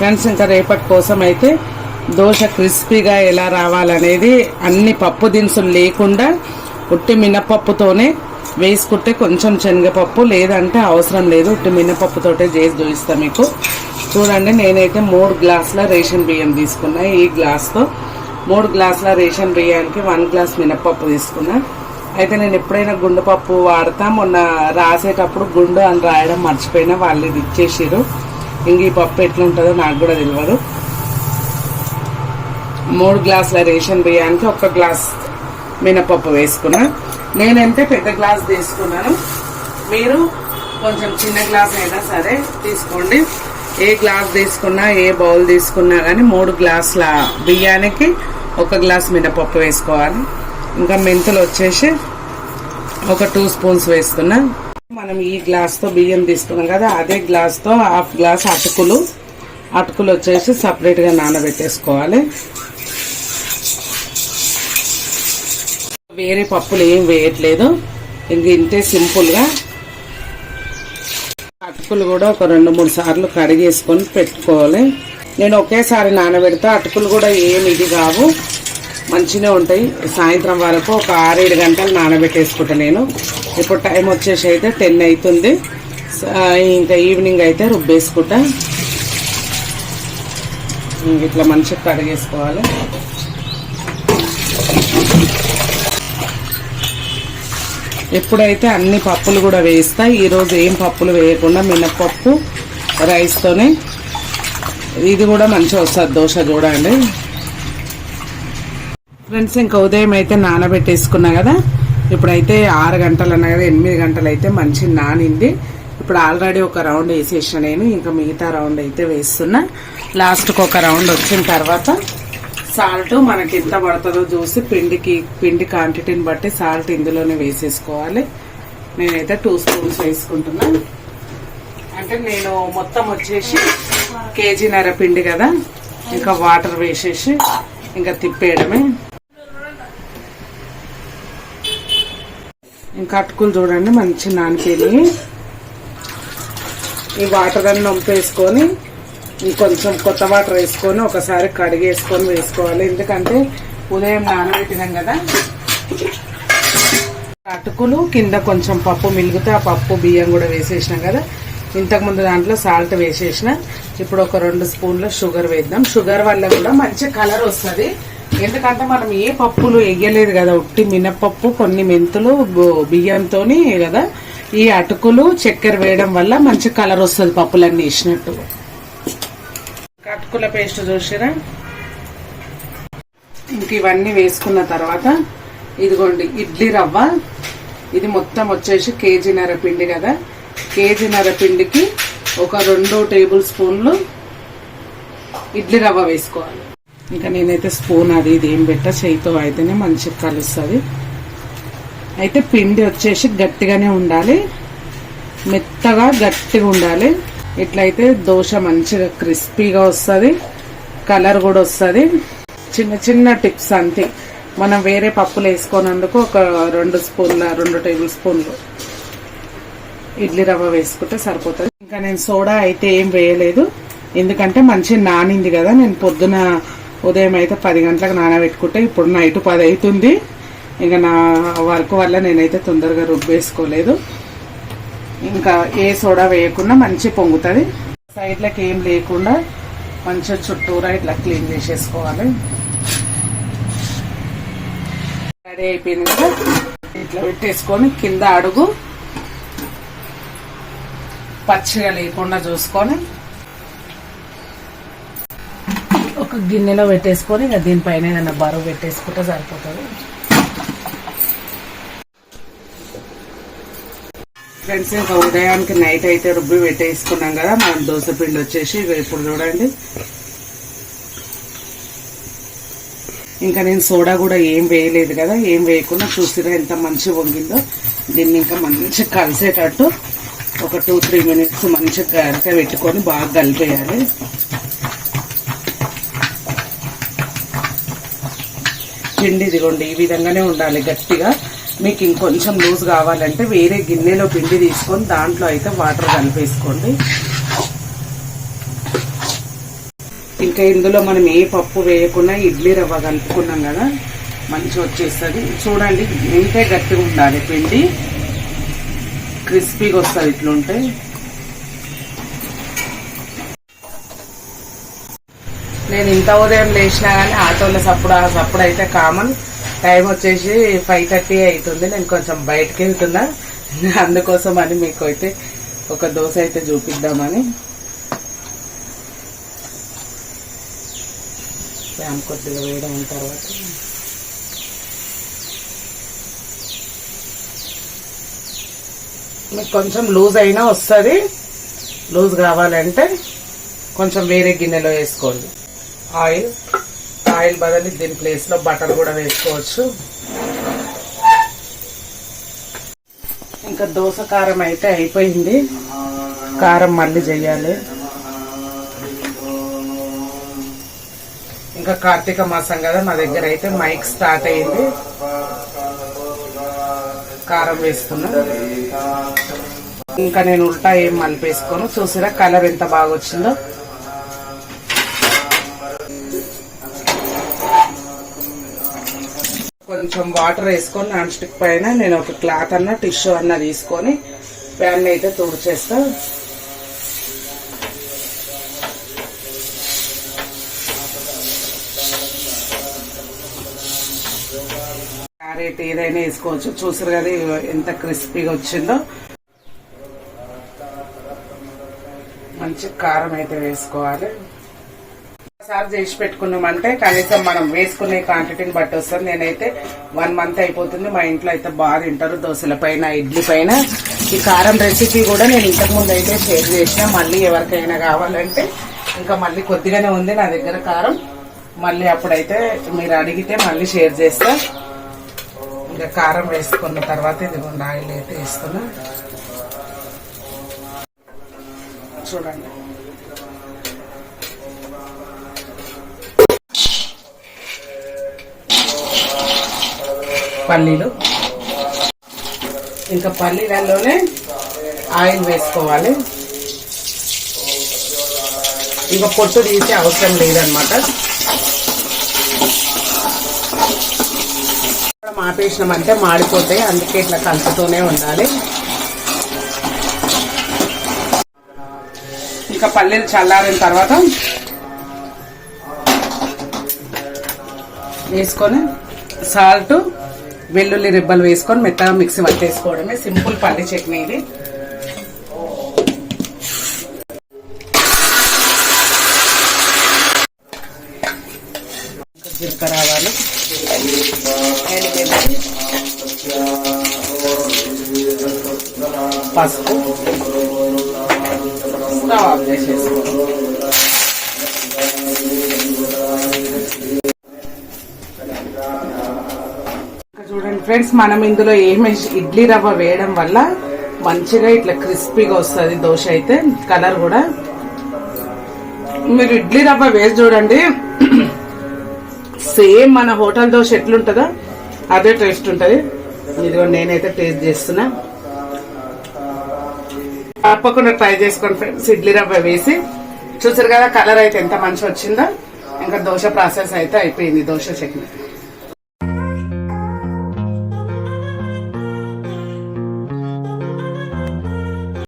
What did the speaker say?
Friends ఇంకా రేపటి కోసం అయితే దోశ క్రిస్పీగా ఎలా రావాలనేది అన్ని పప్పు దినుసులు లేకుండా ఉట్టి మినపప్పుతోనే వేసుకుంటే కొంచెం శనగపప్పు లేదంటే అవసరం లేదు. ఉట్టి మినపప్పుతోటే చేసి చూపిస్తా మీకు. చూడండి నేనైతే మూడు గ్లాసుల రేషన్ బియ్యం తీసుకున్నా. ఈ గ్లాస్తో మూడు గ్లాసుల రేషన్ బియ్యానికి వన్ గ్లాస్ మినపప్పు తీసుకున్నా. అయితే నేను ఎప్పుడైనా గుండు పప్పు వాడతా మొన్న రాసేటప్పుడు గుండు అని రాయడం మర్చిపోయినా వాళ్ళు ఇది ఇచ్చేసారు ఇంక ఈ పప్పు ఎట్లుంటుందో నాకు కూడా తెలియదు మూడు గ్లాసుల రేషన్ బియ్యానికి ఒక గ్లాస్ మినపప్పు వేసుకున్నా. నేనంటే పెద్ద గ్లాస్ తీసుకున్నాను. మీరు కొంచెం చిన్న గ్లాస్ అయినా సరే తీసుకోండి. ఏ గ్లాస్ తీసుకున్నా ఏ బౌల్ తీసుకున్నా కానీ మూడు గ్లాసుల బియ్యానికి ఒక గ్లాస్ మినపప్పు వేసుకోవాలి. ఇంకా మెంతులు వచ్చేసి ఒక టూ స్పూన్స్ వేస్తున్నా మనం ఈ గ్లాస్తో బియ్యం తీసుకున్నాం కదా అదే గ్లాస్తో హాఫ్ గ్లాస్ అటుకులు. అటుకులు వచ్చేసి సపరేట్గా నానబెట్టేసుకోవాలి. వేరే పప్పులు ఏం వేయట్లేదు. ఇంక ఇంతే సింపుల్గా అటుకులు కూడా ఒక రెండు మూడు సార్లు కడిగేసుకొని పెట్టుకోవాలి. నేను ఒకేసారి నానబెడితే అటుకులు కూడా ఏమి ఇది కావు. మంచిగా ఉంటాయి. సాయంత్రం వరకు ఒక ఆరేడు గంటలు నానబెట్టేసుకుంటా నేను. ఇప్పుడు టైం వచ్చేసి అయితే టెన్ అవుతుంది ఇంకా ఈవినింగ్ అయితే రుబ్బేసుకుంటా. ఇట్లా మంచిగా కడిగేసుకోవాలి. ఎప్పుడైతే అన్ని పప్పులు కూడా వేస్తా. ఈరోజు ఏం పప్పులు వేయకుండా మినపప్పు రైస్తోనే ఇది కూడా మంచిగా వస్తుంది. దోశ చూడండి ఫ్రెండ్స్ ఇంకా ఉదయం అయితే నానబెట్టేసుకున్నా కదా. ఇప్పుడైతే ఆరు గంటలు అన్నా కదా ఎనిమిది గంటలు అయితే మంచి నానింది. ఇప్పుడు ఆల్రెడీ ఒక రౌండ్ వేసేసిన నేను ఇంకా మిగతా రౌండ్ అయితే వేస్తున్నా. లాస్ట్కి ఒక రౌండ్ వచ్చిన తర్వాత సాల్ట్ మనకి ఎంత పడుతుందో చూసి పిండికి పిండి క్వాంటిటీని బట్టి సాల్ట్ ఇందులోనే వేసేసుకోవాలి. నేనైతే టూ స్పూన్స్ వేసుకుంటున్నా. అంటే నేను మొత్తం వచ్చేసి కేజీన్నర పిండి కదా ఇంకా వాటర్ వేసేసి ఇంకా తిప్పేయడమే. ఇంకా అటుకులు చూడండి మంచి నానిపోయి ఈ వాటర్ అన్ని వంపేసుకొని ఇంకొంచెం కొత్త వాటర్ వేసుకొని ఒకసారి కడిగేసుకొని వేసుకోవాలి. ఎందుకంటే ఉదయం నానబెట్టినాం కదా. అటుకులు కింద కొంచెం పప్పు మిలిగితే ఆ పప్పు బియ్యం కూడా వేసేసినాం కదా. ఇంతకుముందు దాంట్లో సాల్ట్ వేసేసిన ఇప్పుడు ఒక రెండు స్పూన్ల షుగర్ వేద్దాం. షుగర్ వల్ల కూడా మంచి కలర్ వస్తుంది. ఎందుకంటే మనం ఏ పప్పులు వేయలేదు కదా ఉట్టి మినపప్పు కొన్ని మెంతులు బియ్యంతో బియ్యంతోని కదా ఈ అటుకులు చక్కెర వేయడం వల్ల మంచి కలర్ వస్తుంది పప్పులన్నీ వేసినట్టు. అటుకుల పేస్ట్ చూసిరా? ఇంక ఇవన్నీ వేసుకున్న తర్వాత ఇదిగోండి ఇడ్లీ రవ్వ. ఇది మొత్తం వచ్చేసి కేజీన్నర పిండి కదా. కేజీన్నర పిండికి ఒక రెండు టేబుల్ స్పూన్లు ఇడ్లీ రవ్వ వేసుకోవాలి. ఇంకా నేనైతే స్పూన్ అది ఇది ఏం పెట్టా చేయితో అయితేనే మంచిగా కలుస్తుంది. అయితే పిండి వచ్చేసి గట్టిగానే ఉండాలి. మెత్తగా గట్టిగా ఉండాలి. ఇట్లయితే దోశ మంచిగా క్రిస్పీగా వస్తుంది. కలర్ కూడా వస్తుంది. చిన్న చిన్న టిప్స్ అంతే. మనం వేరే పప్పులు వేసుకోనందుకు ఒక రెండు స్పూన్ల రెండు టేబుల్ స్పూన్లు ఇడ్లీ రవ్వ వేసుకుంటే సరిపోతుంది. ఇంకా నేను సోడా అయితే ఏం వేయలేదు. ఎందుకంటే మంచి నానింది కదా నేను పొద్దున ఉదయం అయితే పది గంటలకు నానబెట్టుకుంటే ఇప్పుడు నైట్ పది అవుతుంది. ఇంకా నా వర్క్ వల్ల నేనైతే తొందరగా రుబ్బేసుకోలేదు. ఇంకా ఏ సోడా వేయకుండా మంచి పొంగుతుంది. సైడ్లకి ఏం లేకుండా మంచిగా చుట్టూరా ఇట్లా క్లీన్ చేసేసుకోవాలి. రెడీ అయిపోయింది కదా? ఇట్లా పెట్టేసుకొని కింద అడుగు. పచ్చిగా లేకుండా చూసుకొని ఒక గిన్నెలో పెట్టేసుకొని ఇంకా దీనిపైన ఏదైనా బరువు పెట్టేసుకుంటే సరిపోతుంది. ఫ్రెండ్స్ ఇంకా ఉదయానికి నైట్ అయితే రుబ్బి పెట్టేసుకున్నాం కదా మనం దోశ పిండి వచ్చేసి ఇప్పుడు చూడండి. ఇంకా నేను సోడా కూడా ఏం వేయలేదు కదా ఏం వేయకుండా చూసిరా ఎంత మంచిగా వంగిందో. దీన్ని ఇంకా మంచిగా కలిసేటట్టు ఒక టూ త్రీ మినిట్స్ మంచిగా గరిట పెట్టుకొని బాగా కలిపేయాలి. పిండి ఇదిగోండి ఈ విధంగానే ఉండాలి గట్టిగా. మీకు ఇంకొంచెం లూజ్ కావాలంటే వేరే గిన్నెలో పిండి తీసుకొని దాంట్లో అయితే వాటర్ కలిపేసుకోండి. ఇంకా ఇందులో మనం ఏ పప్పు వేయకుండా ఇడ్లీ రవ్వ కలుపుకున్నాం కదా మంచిగా వచ్చేస్తుంది. చూడండి ఇంతే గట్టిగా ఉండాలి పిండి. క్రిస్పీగా వస్తుంది ఇట్లుంటే. నేను ఇంత ఉదయం లేచినా కానీ ఆటోలో సప్పుడు ఆ సప్పుడు అయితే కామన్. టైం వచ్చేసి ఫైవ్ థర్టీ అవుతుంది నేను కొంచెం బయటకు వెళ్తున్నా. అందుకోసం అని మీకు అయితే ఒక దోశ అయితే చూపిద్దామని. ప్యాన్ కొద్దిగా వేయడం తర్వాత. మీకు కొంచెం లూజ్ అయినా వస్తుంది. లూజ్ కావాలంటే కొంచెం వేరే గిన్నెలో వేసుకోండి. ఆయిల్ ఆయిల్ బదని దీని ప్లేస్లో బటర్ కూడా వేసుకోవచ్చు. ఇంకా దోస కారం అయితే అయిపోయింది. కారం మళ్ళీ చెయ్యాలి ఇంకా కార్తీక మాసం కదా మా దగ్గర అయితే మైక్ స్టార్ట్ అయింది. కారం వేస్తున్నా. ఇంకా నేను ఉల్టా ఏం మలిపేసుకోను. చూసిరా కలర్ ఎంత బాగా వచ్చిందో కొంచెం వాటర్ వేసుకొని నాన్ స్టిక్ పైన నేను ఒక క్లాత్ అన్న టిష్యూ అన్న తీసుకొని ప్యాన్ అయితే తుడిచేస్తా. క్యారెట్ ఏదైనా వేసుకోవచ్చు. చూసారు కదా ఎంత క్రిస్పీగా వచ్చిందో. మంచి కారం అయితే వేసుకోవాలి. ఒకసారి చేసి పెట్టుకున్నామంటే కనీసం మనం వేసుకునే క్వాంటిటీని బట్టి వస్తుంది. నేనైతే వన్ మంత్ అయిపోతుంది. మా ఇంట్లో అయితే బాగా తింటారు. దోశల పైన ఇడ్లీ పైన. ఈ కారం రెసిపీ కూడా నేను ఇంతకు ముందు అయితే షేర్ చేసిన. మళ్ళీ ఎవరికైనా కావాలంటే ఇంకా మళ్ళీ కొద్దిగానే ఉంది నా దగ్గర కారం. మళ్ళీ అప్పుడైతే మీరు అడిగితే మళ్ళీ షేర్ చేస్తా. ఇంకా కారం వేసుకున్న తర్వాత ఇదిగోండి ఆయిల్ అయితే వేస్తున్నా. చూడండి. పల్లీలు. ఇంకా పల్లీలలోనే ఆయిల్ వేసుకోవాలి. ఇంకా పొట్టు తీసే అవసరం లేదనమాట ఆపేసినామంటే మాడిపోతాయి అందుకే ఇట్లా కలుపుతూనే ఉండాలి. ఇంకా పల్లీలు చల్లారిన తర్వాత వేసుకొని సాల్ట్ వెల్లుల్లి రిబ్బలు వేసుకొని మెత్తగా మిక్సీ పట్టేసుకోవడమే సింపుల్ పల్లి చట్నీ ఇది. ఇంకా జీలకర్ర ఆవాలు. పసుపు. స్టవ్ ఆఫ్ చేసేసుకోవాలి ఫ్రెండ్స్ మనం ఇందులో ఏమి ఇడ్లీ రవ్వ వేయడం వల్ల మంచిగా ఇట్లా క్రిస్పీగా వస్తుంది దోశ అయితే కలర్ కూడా. మీరు ఇడ్లీ రవ్వ వేసి చూడండి. సేమ్ మన హోటల్ దోశ ఎట్లుంటుందో అదే టేస్ట్ ఉంటుంది. ఇదిగో నేనైతే టేస్ట్ చేస్తున్నా. తప్పకుండా ట్రై చేసుకోండి ఫ్రెండ్స్ ఇడ్లీ రవ్వ వేసి. చూసారు కదా కలర్ అయితే ఎంత మంచి వచ్చిందో. ఇంకా దోశ ప్రాసెస్ అయితే అయిపోయింది దోశ చట్నీ.